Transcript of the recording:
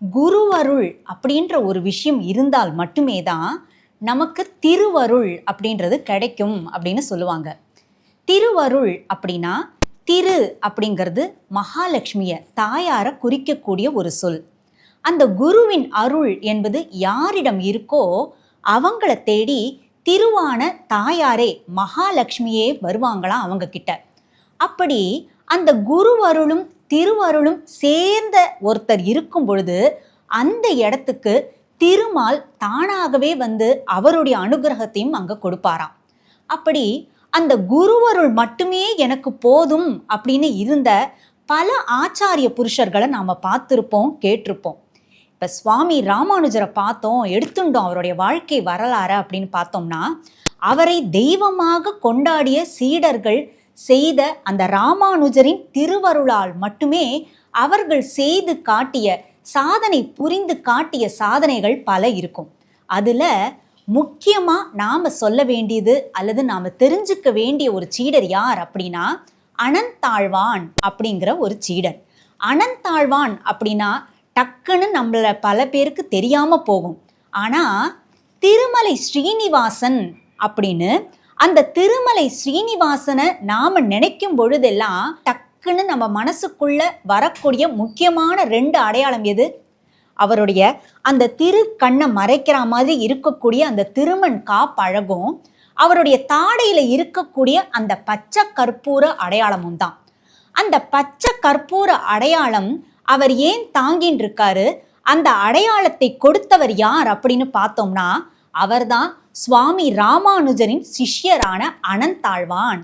குருவருள் அப்படின்ற ஒரு விஷயம் இருந்தால் மட்டுமே தான் நமக்கு திருவருள் அப்படின்றது கிடைக்கும் அப்படின்னு சொல்லுவாங்க. திருவருள் அப்படின்னா திரு அப்படிங்கிறது மகாலட்சுமியை தாயாரை குறிக்கக்கூடிய ஒரு சொல். அந்த குருவின் அருள் என்பது யாரிடம் இருக்கோ அவங்கள தேடி திருவான தாயாரே மகாலட்சுமியே வருவாங்களாம் அவங்க கிட்ட அப்படி அந்த குருவருளும் திருவருளும் சேர்ந்த ஒருத்தர் இருக்கும் பொழுது அந்த இடத்துக்கு திருமால் தானாகவே வந்து அவருடைய அனுகிரகத்தையும் அங்கே கொடுப்பாராம். அப்படி அந்த குருவருள் மட்டுமே எனக்கு போதும் அப்படின்னு இருந்த பல ஆச்சாரிய புருஷர்களை நாம் பார்த்துருப்போம் கேட்டிருப்போம். இப்போ சுவாமி ராமானுஜரை பார்த்தோம் எடுத்துட்டோம் அவருடைய வாழ்க்கை வரலாறு அப்படின்னு பார்த்தோம்னா அவரை தெய்வமாக கொண்டாடிய சீடர்கள் செய்த அந்த ராமானுஜரின் திருவருளால் மட்டுமே அவர்கள் செய்து காட்டிய சாதனை புரிந்து காட்டிய சாதனைகள் பல இருக்கும். அதில் முக்கியமாக நாம் சொல்ல வேண்டியது அல்லது நாம் தெரிஞ்சுக்க வேண்டிய ஒரு சீடர் யார் அப்படின்னா அனந்தாழ்வான் அப்படிங்கிற ஒரு சீடர். அனந்தாழ்வான் அப்படின்னா டக்குன்னு நம்மள பல பேருக்கு தெரியாமல் போகும். ஆனால் திருமலை ஸ்ரீனிவாசன் அப்படின்னு அந்த திருமலை ஸ்ரீனிவாசனை நாம நினைக்கும் பொழுதெல்லாம் டக்குன்னு நம்ம மனசுக்குள்ள வரக்கூடிய முக்கியமான ரெண்டு அடையாளம் எது? அவருடைய அந்த திரு கண்ணை மறைக்கிற மாதிரி இருக்கக்கூடிய அந்த திருமண் காப்பழகும் அவருடைய தாடையில இருக்கக்கூடிய அந்த பச்சை கற்பூர அடையாளமும் தான். அந்த பச்சை கற்பூர அடையாளம் அவர் ஏன் தாங்கின்னு இருக்காரு அந்த அடையாளத்தை கொடுத்தவர் யார் அப்படின்னு பார்த்தோம்னா அவர்தான் சுவாமி ராமானுஜரின் சிஷ்யரான அனந்தாழ்வான்